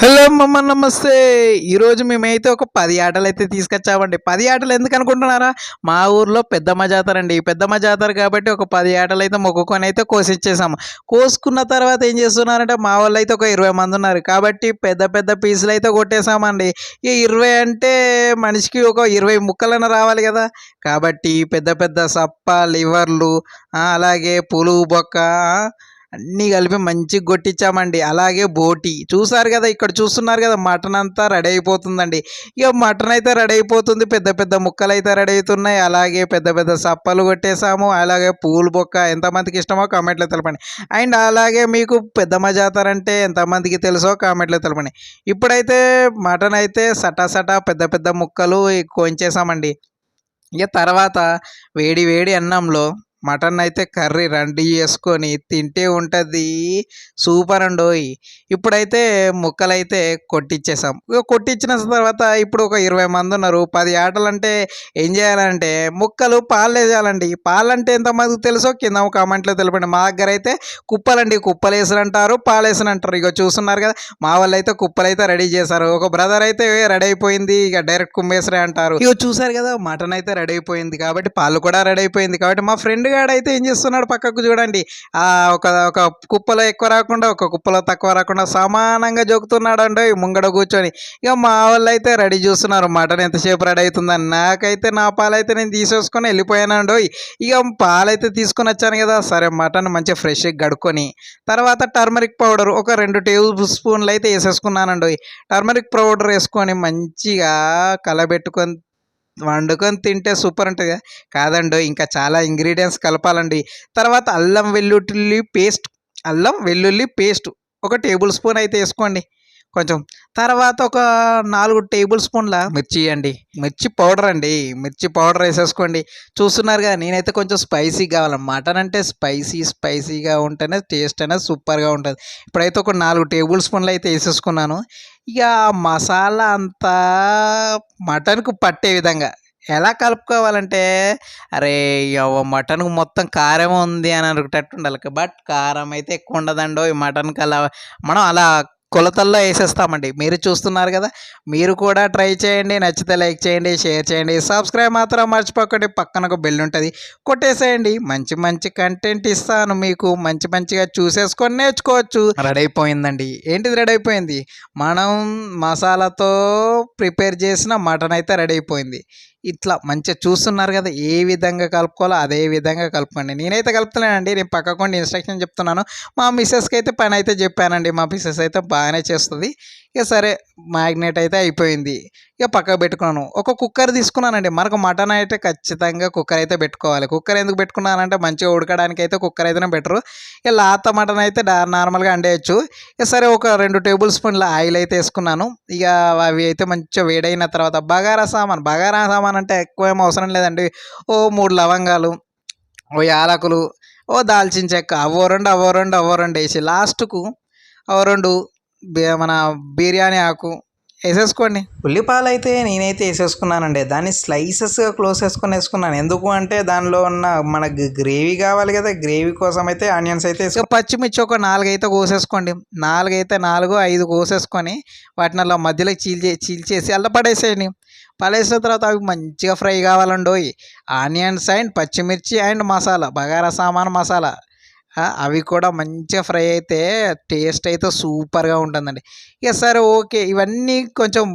Hello మమ్మ నమస్తే. ఈరోజు మేమైతే ఒక పది ఆటలు అయితే తీసుకొచ్చామండి. పది ఆటలు ఎందుకు అనుకుంటున్నారా? మా ఊర్లో పెద్దమ్మ జాతర అండి. పెద్దమ్మ జాతర కాబట్టి ఒక పది ఆటలు అయితే మొక్కుకొని అయితే కోసిచ్చేసాము కోసుకున్న తర్వాత ఏం చేస్తున్నారంటే మా వాళ్ళు అయితే ఒక ఇరవై మంది ఉన్నారు. కాబట్టి పెద్ద పెద్ద పీసులు అయితే కొట్టేసామండి. ఈ ఇరవై అంటే మనిషికి ఒక ఇరవై ముక్కలైనా రావాలి కదా. కాబట్టి పెద్ద పెద్ద సప్ప లివర్లు అలాగే పులుగు బొక్క అన్నీ కలిపి మంచిగా కొట్టించామండి. అలాగే బోటి. చూసారు కదా ఇక్కడ చూస్తున్నారు కదా మటన్ అంతా రెడీ అయిపోతుందండి. ఇక మటన్ అయితే రెడీ అయిపోతుంది పెద్ద పెద్ద ముక్కలు అయితే రెడీ అవుతున్నాయి. అలాగే పెద్ద పెద్ద సప్పలు కొట్టేసాము అలాగే పూలు బొక్క ఎంతమందికి ఇష్టమో కామెంట్లో తెలపండి. అండ్ అలాగే మీకు పెద్దమ్మ జాతర అంటే ఎంతమందికి తెలుసో కామెంట్లో తెలపండి. ఇప్పుడైతే మటన్ అయితే సటా సటా పెద్ద పెద్ద ముక్కలు కొంచేసామండి ఇక తర్వాత వేడి వేడి అన్నంలో మటన్ అయితే కర్రీ రెడీ చేసుకొని తింటే ఉంటుంది. సూపర్ అండోయ్. ఇప్పుడైతే ముక్కలైతే కొట్టించేసాం కొట్టించిన తర్వాత ఇప్పుడు ఒక ఇరవై మంది ఉన్నారు. పది ఆటలు అంటే ఏం చేయాలంటే ముక్కలు పాలు వేయాలండి పాలు అంటే ఎంతమందికి తెలుసో కింద కామెంట్లో తెలపండి. మా దగ్గర అయితే కుప్పలండి. కుప్పలు వేసిన అంటారు పాలు వేసిన అంటారు ఇక చూస్తున్నారు కదా మా వాళ్ళు అయితే కుప్పలు అయితే రెడీ చేశారు. ఒక బ్రదర్ అయితే రెడీ అయిపోయింది. ఇక డైరెక్ట్ కుమ్మేసరే అంటారు. ఇక చూసారు కదా మటన్ అయితే రెడీ అయిపోయింది కాబట్టి పాలు కూడా రెడీ అయిపోయింది కాబట్టి మా ఫ్రెండ్ అయితే ఏం చేస్తున్నాడు పక్కకు చూడండి. ఒక ఒక కుప్పలో ఎక్కువ రాకుండా ఒక కుప్పలో తక్కువ రాకుండా సమానంగా జోకుతున్నాడు అండి ముంగడ కూర్చొని. ఇక మా వాళ్ళు అయితే రెడీ చూస్తున్నారు. మటన్ ఎంతసేపు రెడీ అవుతుందని. నాకైతే నా పాలైతే నేను తీసేసుకొని వెళ్ళిపోయానండి. ఇక పాలైతే తీసుకొని వచ్చాను కదా. సరే మటన్ మంచిగా ఫ్రెష్గా గడుకొని తర్వాత టర్మరిక్ పౌడర్ ఒక రెండు టేబుల్ స్పూన్లు అయితే వేసేసుకున్నానండి టర్మరిక్ పౌడర్ వేసుకొని మంచిగా కలబెట్టుకొని వండుకొని తింటే సూపర్ ఉంటుంది కాదండి ఇంకా చాలా ఇంగ్రీడియంట్స్ కలపాలండి. తర్వాత అల్లం వెల్లుల్లి పేస్ట్ అల్లం వెల్లుల్లి పేస్ట్ ఒక టేబుల్ స్పూన్ అయితే వేసుకోండి. కొంచెం తర్వాత ఒక నాలుగు టేబుల్ స్పూన్ల మిర్చి అండి. మిర్చి పౌడర్ అండి. మిర్చి పౌడర్ వేసేసుకోండి. చూస్తున్నారు నేనైతే కొంచెం స్పైసీ కావాలి? మటన్ అంటే స్పైసీ స్పైసీగా ఉంటేనే టేస్ట్ అనేది సూపర్గా ఉంటుంది. ఇప్పుడైతే ఒక నాలుగు టేబుల్ స్పూన్లు అయితే వేసేసుకున్నాను. ఇక మసాలా అంతా మటన్కు పట్టే విధంగా ఎలా కలుపుకోవాలంటే అరే యవ్వ మటన్కు మొత్తం కారం ఉంది అని అనుకునేటట్టు ఉండాలి. బట్ కారం అయితే ఎక్కువ ఉండదండో ఈ మటన్కి అలా మనం అలా కొలతల్లో వేసేస్తామండి. మీరు చూస్తున్నారు కదా? మీరు కూడా ట్రై చేయండి. నచ్చితే లైక్ చేయండి షేర్ చేయండి. సబ్స్క్రైబ్ మాత్రం మర్చిపోకండి. పక్కన ఒక బెల్ ఉంటుంది. కొట్టేసేయండి. మంచి మంచి కంటెంట్ ఇస్తాను మీకు. మంచి మంచిగా చూసేసుకొని నేర్చుకోవచ్చు. రెడీ అయిపోయిందండి. ఏంటిది రెడీ అయిపోయింది? మనం మసాలాతో ప్రిపేర్ చేసిన మటన్ అయితే రెడీ అయిపోయింది. ఇట్లా మంచిగా చూస్తున్నారు కదా ఏ విధంగా కలుపుకోవాలో అదే విధంగా కలుపుకోండి. నేనైతే కలుపుతున్నానండి నేను పక్కకుండా ఇన్స్ట్రక్షన్ చెప్తున్నాను. మా మిస్సెస్కి అయితే పని అయితే చెప్పానండి మా మిస్సెస్ అయితే బాగానే చేస్తుంది. ఇక సరే మ్యాగ్నెట్ అయితే అయిపోయింది. ఇక పక్కకు పెట్టుకున్నాను. ఒక కుక్కర్ తీసుకున్నానండి. మనకు మటన్ అయితే ఖచ్చితంగా కుక్కర్ అయితే పెట్టుకోవాలి. కుక్కర్ ఎందుకు పెట్టుకున్నానంటే మంచిగా ఉడకడానికి అయితే కుక్కర్ అయితేనే బెటరు. ఇక లాత మటన్ అయితే నార్మల్గా వండేయచ్చు ఇక సరే ఒక రెండు టేబుల్ స్పూన్ల ఆయిల్ అయితే వేసుకున్నాను. ఇక అవి అయితే మంచిగా వేడైన తర్వాత బగారా సామాన్. బగారా సామాన్ అంటే ఎక్కువ ఏం అవసరం లేదండి. ఓ మూడు లవంగాలు ఓ యాలకులు ఓ దాల్చిన చెక్క అవో రెండు అవో రెండు అవో రెండు వేసి లాస్ట్కు అవో రెండు మన బిర్యానీ ఆకు వేసేసుకోండి. ఉల్లిపాయలు అయితే నేనైతే వేసేసుకున్నానండి. దాన్ని స్లైసెస్గా క్లోజ్ చేసుకొని వేసుకున్నాను. ఎందుకు అంటే దానిలో ఉన్న మనకు గ్రేవీ కావాలి కదా గ్రేవీ కోసం అయితే ఆనియన్స్ అయితే పచ్చిమిర్చి ఒక నాలుగు అయితే కోసేసుకోండి. నాలుగు అయితే నాలుగు ఐదు కోసేసుకొని వాటిని అలా మధ్యలో చీల్చే చీల్చేసి అల్ల పడేసేయండి. పడేసిన తర్వాత అవి మంచిగా ఫ్రై కావాలండోయ్. ఆనియన్స్ అండ్ పచ్చిమిర్చి అండ్ మసాలా బగారా సామాన్ మసాలా. అవి కూడా మంచిగా ఫ్రై అయితే టేస్ట్ అయితే సూపర్గా ఉంటుందండి. ఇక సరే ఓకే. ఇవన్నీ కొంచెం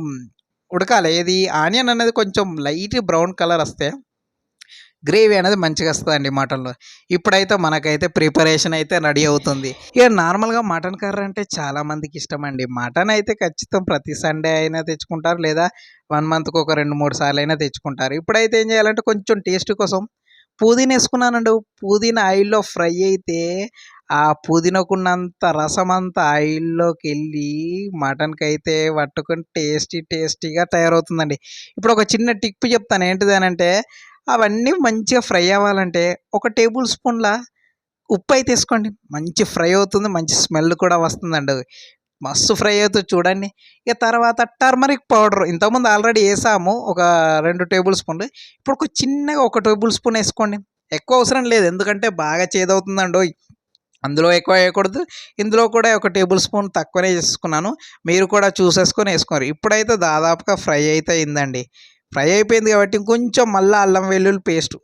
ఉడకాలి. ఏది? ఆనియన్ అనేది కొంచెం లైట్ బ్రౌన్ కలర్ వస్తే గ్రేవీ అనేది మంచిగా వస్తుందండి మటన్లో. ఇప్పుడైతే మనకైతే ప్రిపరేషన్ అయితే రెడీ అవుతుంది. ఇక నార్మల్గా మటన్ కర్రీ అంటే చాలామందికి ఇష్టం అండి మటన్ అయితే ఖచ్చితం ప్రతి సండే అయినా తెచ్చుకుంటారు. లేదా వన్ మంత్కి ఒక రెండు మూడు సార్లు అయినా తెచ్చుకుంటారు. ఇప్పుడైతే ఏం చేయాలంటే కొంచెం టేస్ట్ కోసం పుదీనా వేసుకున్నానండి. పుదీనా ఆయిల్లో ఫ్రై అయితే ఆ పుదీనాకున్నంత రసం అంతా ఆయిల్లోకి వెళ్ళి మటన్కి అయితే పట్టుకొని టేస్టీ టేస్టీగా తయారవుతుందండి. ఇప్పుడు ఒక చిన్న టిప్ చెప్తాను. ఏంటిది అని అంటే అవన్నీ మంచిగా ఫ్రై అవ్వాలంటే ఒక టేబుల్ స్పూన్ల ఉప్పు అయితే వేసుకోండి. మంచి ఫ్రై అవుతుంది. మంచి స్మెల్ కూడా వస్తుందండి. మస్తు ఫ్రై అవుతుంది చూడండి. ఇక తర్వాత టర్మరిక్ పౌడర్. ఇంతకుముందు ఆల్రెడీ వేసాము ఒక రెండు టేబుల్ స్పూన్లు. ఇప్పుడు ఒక చిన్నగా ఒక టేబుల్ స్పూన్ వేసుకోండి. ఎక్కువ అవసరం లేదు ఎందుకంటే బాగా చేదవుతుందండి అందులో ఎక్కువ వేయకూడదు. ఇందులో కూడా ఒక టేబుల్ స్పూన్ తక్కువనే వేసుకున్నాను. మీరు కూడా చూసేసుకొని వేసుకోరు ఇప్పుడైతే దాదాపుగా ఫ్రై అయితే అయిందండి. ఫ్రై అయిపోయింది కాబట్టి ఇంకొంచెం మళ్ళీ అల్లం వెల్లుల్లి పేస్ట్.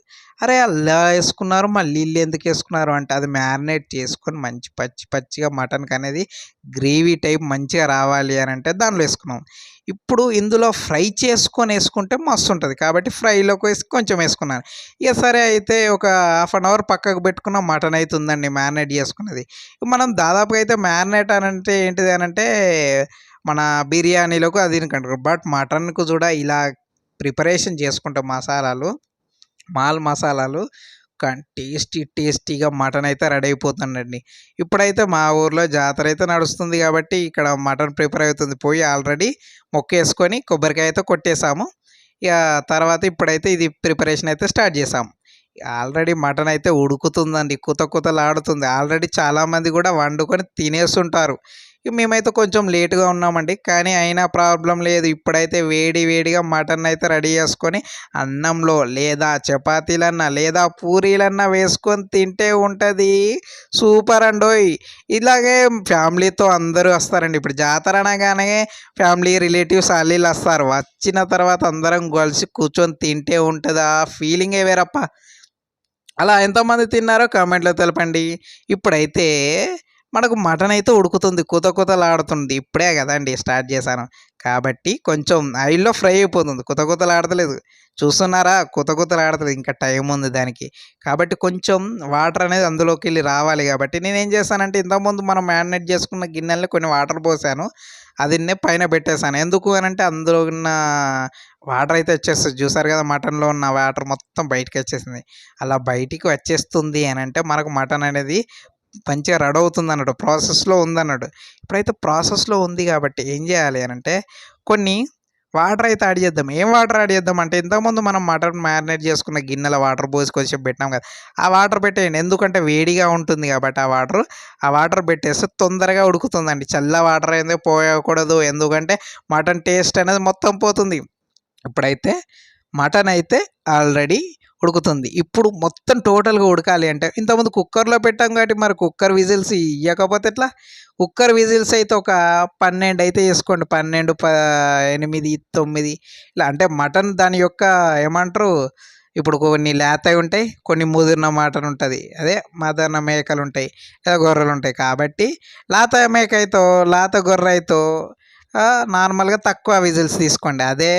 అరే అల్లా వేసుకున్నారు మళ్ళీ ఇల్లు ఎందుకు వేసుకున్నారు అంటే అది మ్యారినేట్ చేసుకొని మంచి పచ్చి పచ్చిగా మటన్కి అనేది గ్రేవీ టైప్ మంచిగా రావాలి అని అంటే దానిలో వేసుకున్నాం. ఇప్పుడు ఇందులో ఫ్రై చేసుకొని వేసుకుంటే మస్తు ఉంటుంది. కాబట్టి ఫ్రైలోకి వేసి కొంచెం వేసుకున్నాను. ఇక సరే అయితే ఒక హాఫ్ అన్ అవర్ పక్కకు పెట్టుకున్న మటన్ అయితే ఉందండి మ్యారినేట్ చేసుకున్నది. మనం దాదాపుగా అయితే మ్యారినేట్ అని అంటే ఏంటిది అని అంటే మన బిర్యానీలకు అది తినకంటారు బట్ మటన్కు కూడా ఇలా ప్రిపరేషన్ చేసుకుంటాం మసాలాలు మాల్ మసాలాలు. కానీ టేస్టీ టేస్టీగా మటన్ అయితే రెడీ అయిపోతుందండి. ఇప్పుడైతే మా ఊర్లో జాతర అయితే నడుస్తుంది కాబట్టి ఇక్కడ మటన్ ప్రిపేర్ అవుతుంది. పోయి ఆల్రెడీ మొక్కేసుకొని కొబ్బరికాయ అయితే కొట్టేసాము. ఇక తర్వాత ఇప్పుడైతే ఇది ప్రిపరేషన్ అయితే స్టార్ట్ చేసాము. ఆల్రెడీ మటన్ అయితే ఉడుకుతుందండి. కుత కుతలాడుతుంది ఆల్రెడీ చాలామంది కూడా వండుకొని తినేస్తుంటారు. మేమైతే కొంచెం లేటుగా ఉన్నామండి. కానీ అయినా ప్రాబ్లం లేదు. ఇప్పుడైతే వేడి వేడిగా మటన్ అయితే రెడీ చేసుకొని అన్నంలో లేదా చపాతీలన్నా లేదా పూరీలన్నా వేసుకొని తింటే ఉంటుంది. సూపర్ అండోయ్. ఇలాగే ఫ్యామిలీతో అందరూ వస్తారండి. ఇప్పుడు జాతర అనగానే ఫ్యామిలీ రిలేటివ్స్ అల్లీలు వస్తారు. వచ్చిన తర్వాత అందరం కలిసి కూర్చొని తింటే ఉంటుంది? ఆ ఫీలింగే వేరప్ప. అలా ఎంతమంది తిన్నారో కామెంట్లో తెలపండి. ఇప్పుడైతే మనకు మటన్ అయితే ఉడుకుతుంది కుత కుతలాడుతుంది ఇప్పుడే కదండి స్టార్ట్ చేశాను. కాబట్టి కొంచెం ఆయిల్లో ఫ్రై అయిపోతుంది. కుత కుతలాడతలేదు చూస్తున్నారా? కుత కుతలాడతలేదు ఇంకా టైం ఉంది దానికి. కాబట్టి కొంచెం వాటర్ అనేది అందులోకి వెళ్ళి రావాలి. కాబట్టి నేను ఏం చేశానంటే ఇంతకుముందు మనం మ్యారినేట్ చేసుకున్న గిన్నెల్లో కొన్ని వాటర్ పోసాను. అది పైన పెట్టేశాను. ఎందుకు అని అంటే అందులో ఉన్న వాటర్ అయితే వచ్చేస్తుంది. చూసారు కదా మటన్లో ఉన్న వాటర్ మొత్తం బయటకు వచ్చేసింది. అలా బయటికి వచ్చేస్తుంది అని అంటే మనకు మటన్ అనేది మంచిగా రెడీ అవుతుంది అన్నాడు ప్రాసెస్లో ఉందన్నాడు. ఇప్పుడైతే ప్రాసెస్లో ఉంది కాబట్టి ఏం చేయాలి అని అంటే కొన్ని వాటర్ అయితే యాడ్ చేద్దాం. ఏం వాటర్ యాడ్ చేద్దాం అంటే ఇంతకుముందు మనం మటన్ మ్యారినేట్ చేసుకున్న గిన్నెల వాటర్ పోసి కొంచెం పెట్టినాం కదా ఆ వాటర్ పెట్టేయండి. ఎందుకంటే వేడిగా ఉంటుంది కాబట్టి ఆ వాటర్ ఆ వాటర్ పెట్టేస్తే తొందరగా ఉడుకుతుందండి. చల్ల వాటర్ అయితే పోయకూడదు. ఎందుకంటే మటన్ టేస్ట్ అనేది మొత్తం పోతుంది. ఇప్పుడైతే మటన్ అయితే ఆల్రెడీ ఉడుకుతుంది. ఇప్పుడు మొత్తం టోటల్గా ఉడకాలి అంటే ఇంతకుముందు కుక్కర్లో పెట్టాం కాబట్టి మరి కుక్కర్ విజిల్స్ ఇవ్వకపోతే ఎట్లా? కుక్కర్ విజిల్స్ అయితే ఒక పన్నెండు అయితే వేసుకోండి. పన్నెండు ప ఎనిమిది తొమ్మిది ఇలా అంటే మటన్ దాని యొక్క ఏమంటారు? ఇప్పుడు కొన్ని లేతవి ఉంటాయి కొన్ని ముదిరిన మటన్ ఉంటుంది. అదే మదన మేకలు ఉంటాయి లేదా గొర్రెలు ఉంటాయి. కాబట్టి లాత మేక అయితే లాత గొర్రె అయితే నార్మల్గా తక్కువ విజిల్స్ తీసుకోండి. అదే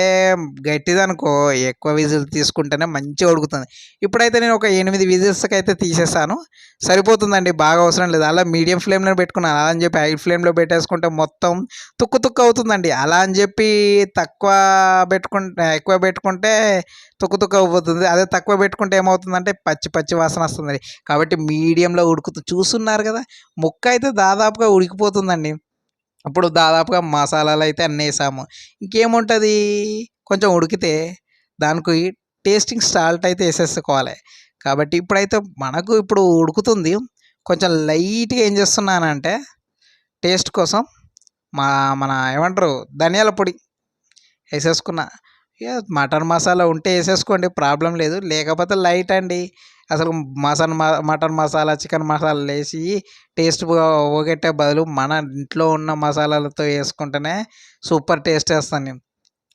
గట్టిదనుకో ఎక్కువ విజిల్స్ తీసుకుంటేనే మంచిగా ఉడుకుతుంది. ఇప్పుడైతే నేను ఒక ఎనిమిది విజిల్స్కి అయితే తీసేసాను. సరిపోతుందండి బాగా అవసరం లేదు. అలా మీడియం ఫ్లేమ్లో పెట్టుకున్నాను. అలా అని చెప్పి హై ఫ్లేమ్లో పెట్టేసుకుంటే మొత్తం తుక్కు తుక్కు అవుతుందండి. అలా అని చెప్పి తక్కువ పెట్టుకుంటే ఎక్కువ పెట్టుకుంటే తుక్కు తుక్కు అయిపోతుంది. అదే తక్కువ పెట్టుకుంటే ఏమవుతుందంటే పచ్చి పచ్చి వాసన వస్తుంది కాబట్టి మీడియంలో ఉడుకుతూ చూస్తున్నారు కదా ముక్క అయితే దాదాపుగా ఉడికిపోతుందండి. ఇప్పుడు దాదాపుగా మసాలాలు అయితే అన్నీ వేసాము. ఇంకేముంటుంది? కొంచెం ఉడికితే దానికి టేస్టింగ్ సాల్ట్ అయితే వేసేసుకోవాలి. కాబట్టి ఇప్పుడైతే మనకు ఇప్పుడు ఉడుకుతుంది. కొంచెం లైట్గా ఏం చేస్తున్నానంటే టేస్ట్ కోసం మా మన ఏమంటారు? ధనియాల పొడి వేసేసుకున్నా. మటన్ మసాలా ఉంటే వేసేసుకోండి ప్రాబ్లం లేదు. లేకపోతే లైట్ అండి. అసలు మసాలా మటన్ మసాలా చికెన్ మసాలా వేసి టేస్ట్ పోగొట్టే బదులు మన ఇంట్లో ఉన్న మసాలాలతో వేసుకుంటేనే సూపర్ టేస్ట్ వేస్తాను నేను.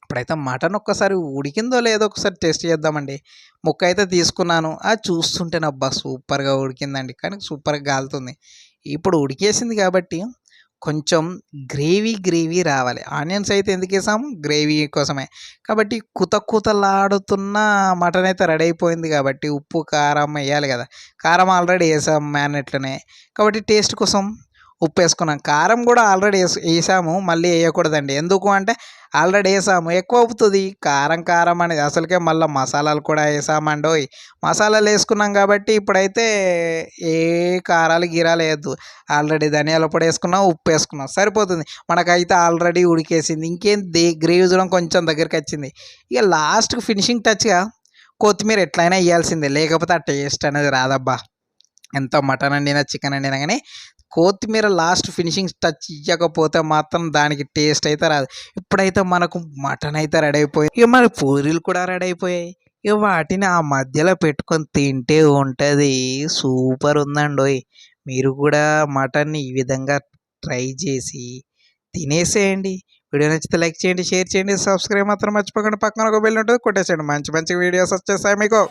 ఇప్పుడైతే మటన్ ఒక్కసారి ఉడికిందో లేదో ఒకసారి టేస్ట్ చేద్దామండి. ముక్క అయితే తీసుకున్నాను. అది చూస్తుంటేనే అబ్బా సూపర్గా ఉడికిందండి. కానీ సూపర్గా కాలుతుంది ఇప్పుడు ఉడికేసింది కాబట్టి కొంచెం గ్రేవీ గ్రేవీ రావాలి. ఆనియన్స్ అయితే ఎందుకు వేసాము గ్రేవీ కోసమే. కాబట్టి కుత కుతలాడుతున్న మటన్ అయితే రెడీ అయిపోయింది కాబట్టి ఉప్పు కారం వేయాలి కదా. కారం ఆల్రెడీ వేసాం మ్యారినేట్లోనే. కాబట్టి టేస్ట్ కోసం ఉప్పు వేసుకున్నాం. కారం కూడా ఆల్రెడీ వేసి వేసాము. మళ్ళీ వేయకూడదండి. ఎందుకు అంటే ఆల్రెడీ వేసాము. ఎక్కువ అవుతుంది కారం కారం అనేది అసలుకే మళ్ళీ మసాలాలు కూడా వేసామండోయ్. మసాలాలు వేసుకున్నాం కాబట్టి ఇప్పుడైతే ఏ కారాలు గీరాలు వేయద్దు. ఆల్రెడీ ధనియాల పొడి వేసుకున్నాం ఉప్పు వేసుకున్నాం. సరిపోతుంది. మనకైతే ఆల్రెడీ ఉడికేసింది. ఇంకేం దే గ్రేవీ చూడడం కొంచెం దగ్గరికి వచ్చింది. ఇక లాస్ట్కి ఫినిషింగ్ టచ్గా కొత్తిమీర ఎట్లయినా వేయాల్సిందే. లేకపోతే ఆ టేస్ట్ అనేది రాదబ్బా. ఎంత మటన్ వండినా చికెన్ వండినా కానీ కొత్తిమీర లాస్ట్ ఫినిషింగ్ టచ్ ఇవ్వకపోతే మాత్రం దానికి టేస్ట్ అయితే రాదు. ఇప్పుడైతే మనకు మటన్ అయితే రెడీ అయిపోయి ఇక మన పూరీలు కూడా రెడీ అయిపోయాయి. ఇక వాటిని ఆ మధ్యలో పెట్టుకొని తింటే ఉంటుంది. సూపర్ ఉందండి మీరు కూడా మటన్ని ఈ విధంగా ట్రై చేసి తినేసేయండి. వీడియో నచ్చితే లైక్ చేయండి షేర్ చేయండి. సబ్స్క్రైబ్ మాత్రం మర్చిపోకండి పక్కన ఒక బెల్ ఉంటుంది. కొట్టేసేయండి. మంచి మంచి వీడియోస్ వచ్చేస్తాయి మీకు.